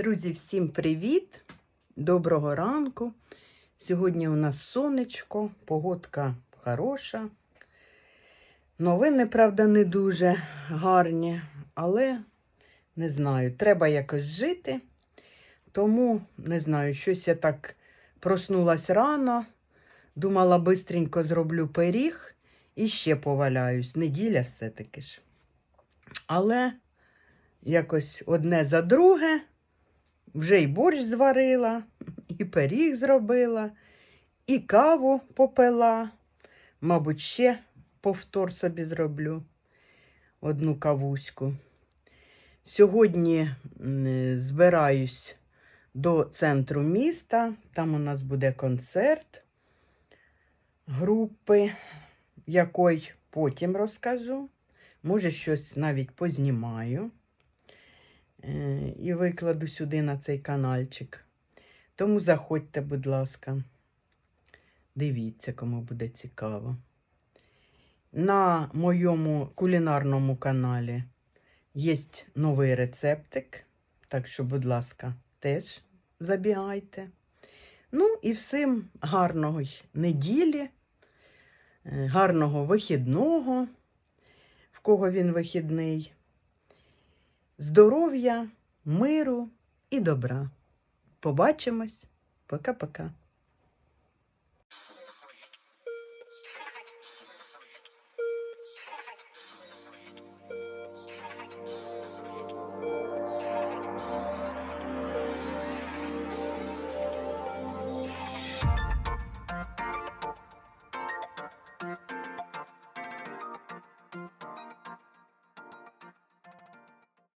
Друзі, всім привіт! Доброго ранку. Сьогодні у нас сонечко, погодка хороша. Новини, правда, не дуже гарні, але не знаю, треба якось жити. Тому не знаю, щось я так проснулась рано. Думала, бистренько зроблю пиріг і ще поваляюсь. Неділя все-таки ж. Але якось одне за друге. Вже й борщ зварила, і пиріг зробила, і каву попила. Мабуть, ще повтор собі зроблю одну кавуську. Сьогодні збираюсь до центру міста. Там у нас буде концерт групи, якої потім розкажу. Може, щось навіть познімаю е, і викладу сюди на цей каналчик. Тому заходьте, будь ласка, дивіться, кому буде цікаво. На моєму кулінарному каналі є новий рецептик, так що, будь ласка, теж забігайте. Ну і всім гарного неділі, е, гарного вихідного, в кого він вихідний здоров'я, миру і добра. Побачимось. Пока-пока.